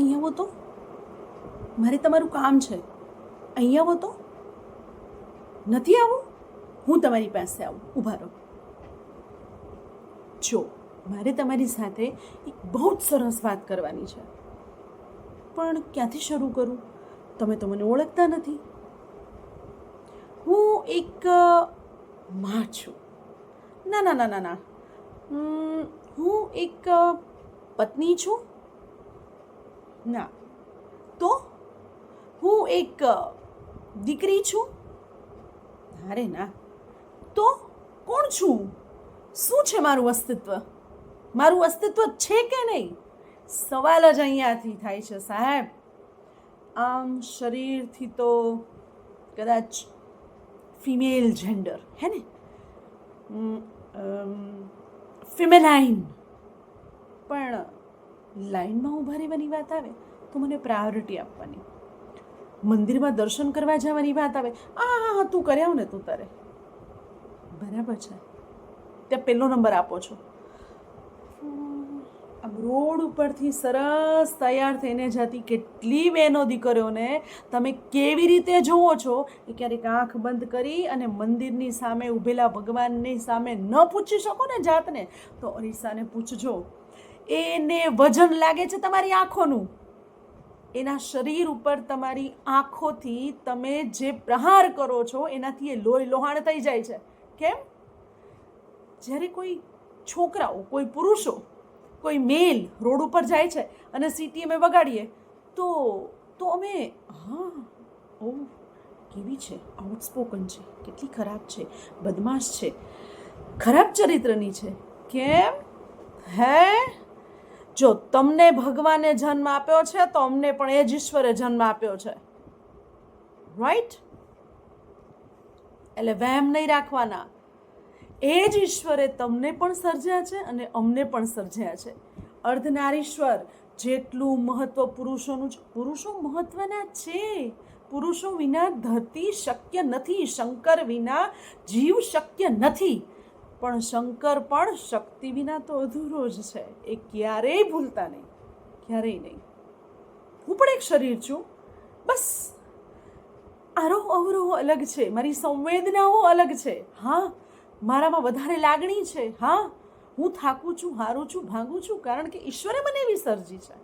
અહીંયા આવો તો મારે તમારું કામ છે. અહીંયા આવો તો નથી આવું? હું તમારી પાસે આવું. ઊભા રહો. જો, મારે તમારી સાથે એક બહુ જ સરસ વાત કરવાની છે. પણ ક્યાંથી શરૂ કરું? તમે તો મને ઓળખતા નથી. હું એક માં છું. ના ના ના ના ના. હું એક પત્ની છું. ના. તો હું એક દીકરી છું. અરે ના. તો કોણ છું? શું છે મારું અસ્તિત્વ? મારું અસ્તિત્વ છે કે નહીં? સવાલ જ અહીંયાથી થાય છે, સાહેબ. આમ શરીરથી તો કદાચ ફિમેલ જેન્ડર, હે ને? ફિમેલાઇન. પણ લાઈનમાં ઊભા રહેવાની વાત આવે તો મને પ્રાયોરિટી આપવાની. મંદિરમાં દર્શન કરવા જવાની વાત આવે. આ હા હા તું કર્યા ને તું તારે. બરાબર છે. ત્યાં પહેલો નંબર આપો છો. આમ રોડ ઉપરથી સરસ તૈયાર થઈને જતી કેટલી બહેનો દીકરીઓને તમે કેવી રીતે જુઓ છો એ ક્યારેક આંખ બંધ કરી અને મંદિરની સામે ઊભેલા ભગવાનની સામે ન પૂછી શકો ને જાતને, તો અરીસાને પૂછજો. એને વજન લાગે છે તમારી આંખોનું? એના શરીર ઉપર તમારી આંખોથી તમે જે પ્રહાર કરો છો, એનાથી એ લોહી લોહાણ થઈ જાય છે. કેમ? જ્યારે કોઈ છોકરાઓ, કોઈ પુરુષો, કોઈ મેલ રોડ ઉપર જાય છે અને સીટી અમે વગાડીએ, તો તો અમે, હા ઓ કેવી છે? આઉટસ્પોકન છે. કેટલી ખરાબ છે. બદમાશ છે. ખરાબ ચરિત્રની છે. કેમ? હે? જો તમને ભગવાને જન્મ આપ્યો છે તો અમને પણ એ જ ઈશ્વરે જન્મ આપ્યો છે. રાઈટ એટલે વહેમ નહીં રાખવાના. એ જ ઈશ્વરે તમને પણ સર્જ્યા છે અને અમને પણ સર્જ્યા છે. અર્ધનારીશ્વર, જેટલું મહત્વ પુરુષોનું છે પુરુષો મહત્વના છે. પુરુષો વિના ધરતી શક્ય નથી, શંકર વિના જીવ શક્ય નથી. પણ શંકર પણ શક્તિ વિના તો અધૂરો જ છે. એ ક્યારેય ભૂલતા નહીં, ક્યારેય નહીં. હું પણ એક શરીર છું. બસ, આરોહ અવરોહ અલગ છે, મારી સંવેદનાઓ અલગ છે. હા, મારામાં વધારે લાગણી છે. હા, હું થાકું છું, હારું છું, ભાંગું છું, કારણ કે ઈશ્વરે મને એવી સર્જી છે.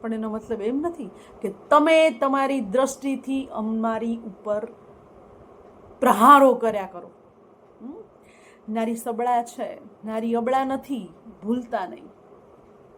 પણ એનો મતલબ એમ નથી કે તમે તમારી દ્રષ્ટિથી અમારી ઉપર પ્રહારો કર્યા કરો? નારી સબળા છે નારી અબળા નથી ભૂલતા નહીં.